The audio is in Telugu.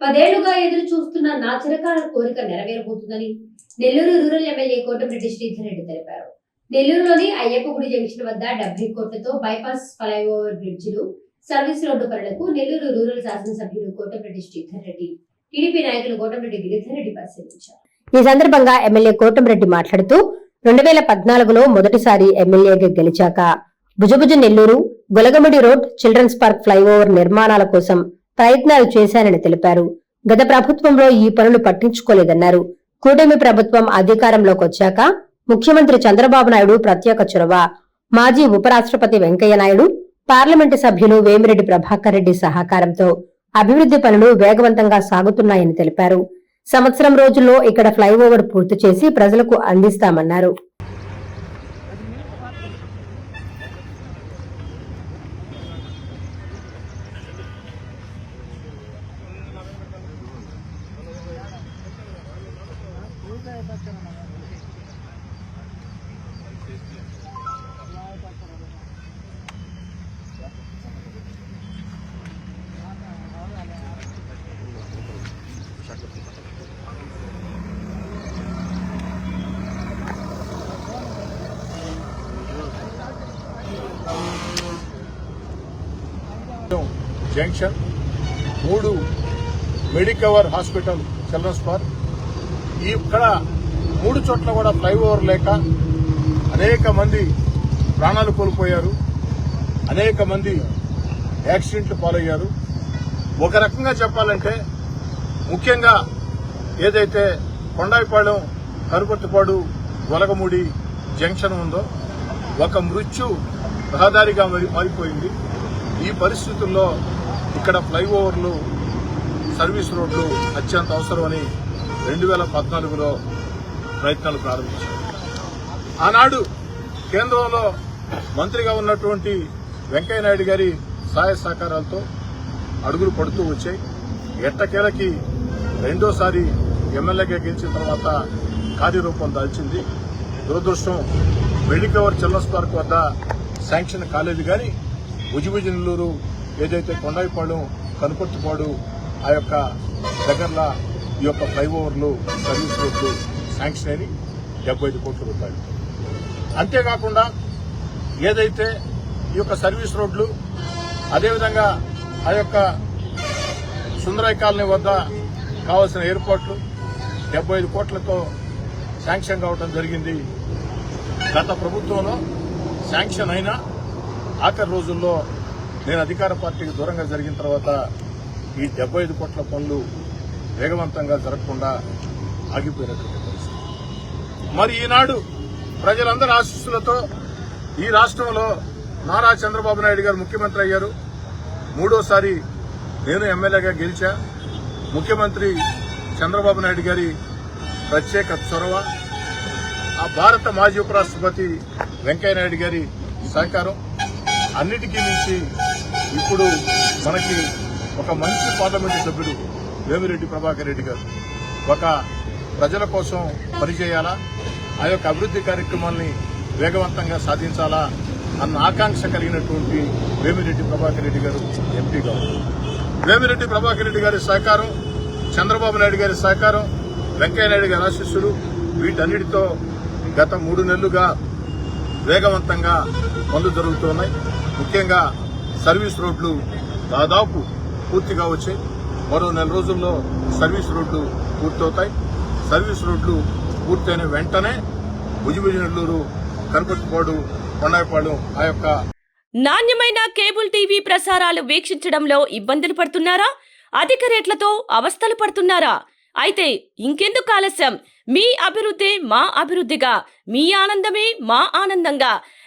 పదేళ్ళుగా ఎదురు నా చిరకాల కోరిక నెరవేరబోతుందని నెల్లూరు రూరల్ ఎమ్మెల్యే కోటమిరెడ్డి శ్రీధర్ రెడ్డి తెలిపారు. నెల్లూరులోని అయ్యప్ప గుడి జంక్షన్ వద్ద డెబ్బై కోట్లతో బైపాస్ ఫ్లైఓవర్ బ్రిడ్జిలు సర్వీస్ రోడ్డు పనులకు నెల్లూరు రూరల్ శాసనసభ్యులు కోటమిరెడ్డి శ్రీధర్ రెడ్డి టీడీపీ నాయకులు కోటమిరెడ్డి గిరిధర్ రెడ్డి పరిశీలించారు. ఈ సందర్భంగా ఎమ్మెల్యే కోటంరెడ్డి మాట్లాడుతూ రెండు వేల పద్నాలుగులో మొదటిసారి ఎమ్మెల్యేగా గెలిచాక భుజభుజ Nellore Golagamudi road children's park flyover నిర్మాణాల కోసం ప్రయత్నాలు చేశానని తెలిపారు. గత ప్రభుత్వంలో ఈ పనులు పట్టించుకోలేదన్నారు. కూటమి ప్రభుత్వం అధికారంలోకి వచ్చాక ముఖ్యమంత్రి చంద్రబాబు నాయుడు ప్రత్యేక చొరవ. మాజీ ఉపరాష్ట్రపతి వెంకయ్య నాయుడు పార్లమెంటు సభ్యులు వేమిరెడ్డి ప్రభాకర్ రెడ్డి సహకారంతో అభివృద్ధి పనులు వేగవంతంగా సాగుతున్నాయని తెలిపారు. సంవత్సరం రోజుల్లో ఇక్కడ ఫ్లైఓవర్ పూర్తి చేసి ప్రజలకు అందిస్తామన్నారు. జంక్షన్ మూడు మెడికవర్ హాస్పిటల్ చిల్డ్రన్స్ పార్క్ ఈ ఇక్కడ మూడు చోట్ల కూడా ఫ్లైఓవర్ లేక అనేక మంది ప్రాణాలు కోల్పోయారు. అనేక మంది యాక్సిడెంట్లు పాలయ్యారు. ఒక రకంగా చెప్పాలంటే ముఖ్యంగా ఏదైతే కొండాయిపాళెం కరుపర్తిపాడు వలగముడి జంక్షన్ ఉందో ఒక మృత్యు రహదారిగా మారిపోయింది. ఈ పరిస్థితుల్లో ఇక్కడ ఫ్లైఓవర్లు సర్వీస్ రోడ్లు అత్యంత అవసరమని రెండు వేల పద్నాలుగులో ప్రయత్నాలు ప్రారంభించారు. ఆనాడు కేంద్రంలో మంత్రిగా ఉన్నటువంటి వెంకయ్య నాయుడు గారి సహాయ సహకారాలతో అడుగులు పడుతూ వచ్చాయి. ఎట్టకేలకి రెండోసారి ఎమ్మెల్యేగా గెలిచిన తర్వాత కార్యరూపం దాల్చింది. దురదృష్టం మెడికవర్ చిల్డ్రన్స్ పార్క్ వద్ద శాంక్షన్ కాలేదు కానీ భుజభుజ నెల్లూరు ఏదైతే కొండాయిపాడు కనుపర్తిపాడు ఆ యొక్క దగ్గరలో ఈ యొక్క ఫ్లైఓవర్లు సర్వీస్ రోడ్లు శాంక్షన్ అని డెబ్బై ఐదు కోట్ల రూపాయలు. అంతేకాకుండా ఏదైతే ఈ యొక్క సర్వీస్ రోడ్లు అదేవిధంగా ఆ యొక్క సుందరాయ్ కాలనీ వద్ద కావాల్సిన ఎయిర్పోర్ట్లు డెబ్బై ఐదు కోట్లతో శాంక్షన్ కావడం జరిగింది. గత ప్రభుత్వంలో శాంక్షన్ అయినా ఆఖరి రోజుల్లో నేను అధికార పార్టీకి దూరంగా జరిగిన తర్వాత ఈ డెబ్బై ఐదు కోట్ల పనులు వేగవంతంగా జరగకుండా ఆగిపోయినట్టు. మరి ఈనాడు ప్రజలందరి ఆశీస్సులతో ఈ రాష్ట్రంలో నారా చంద్రబాబు నాయుడు గారు ముఖ్యమంత్రి అయ్యారు. మూడోసారి నేను ఎమ్మెల్యేగా గెలిచా. ముఖ్యమంత్రి చంద్రబాబు నాయుడు గారి ప్రత్యేక చొరవ. ఆ భారత మాజీ ఉపరాష్ట్రపతి వెంకయ్యనాయుడు గారి సహకారం. అన్నిటికీ మించి ఇప్పుడు మనకి ఒక మంచి పార్లమెంటు సభ్యుడు వేమిరెడ్డి ప్రభాకర్ రెడ్డి గారు. ఒక ప్రజల కోసం పనిచేయాలా? ఆ యొక్క అభివృద్ధి కార్యక్రమాల్ని వేగవంతంగా సాధించాలా అన్న ఆకాంక్ష కలిగినటువంటి వేమిరెడ్డి ప్రభాకర్ రెడ్డి గారు ఎంపీగా గారు వేమిరెడ్డి ప్రభాకర్ రెడ్డి గారి సహకారం చంద్రబాబు నాయుడు గారి సహకారం వెంకయ్యనాయుడు గారి ఆశీస్సులు వీటన్నిటితో గత మూడు నెలలుగా వేగవంతంగా పనులు జరుగుతున్నాయి. ముఖ్యంగా సర్వీస్ రోడ్లు దాదాపు పూర్తిగా వచ్చాయి. మరో నెల రోజుల్లో సర్వీస్ రోడ్లు పూర్తవుతాయి. సర్వీస్ రోడ్లు పూర్తయిన వెంటనే భుజభుజ నెల్లూరు కనపర్తిపాడు ఆ యొక్క నాణ్యమైన కేబుల్ టీవీ ప్రసారాలు వీక్షించడంలో ఇబ్బందులు పడుతున్నారా? అధిక రేట్లతో అవస్థలు పడుతున్నారా? అయితే ఇంకెందుకు ఆలస్యం? మీ అభివృద్ధి మా అభివృద్ధిగా మీ ఆనందమే మా ఆనందంగా.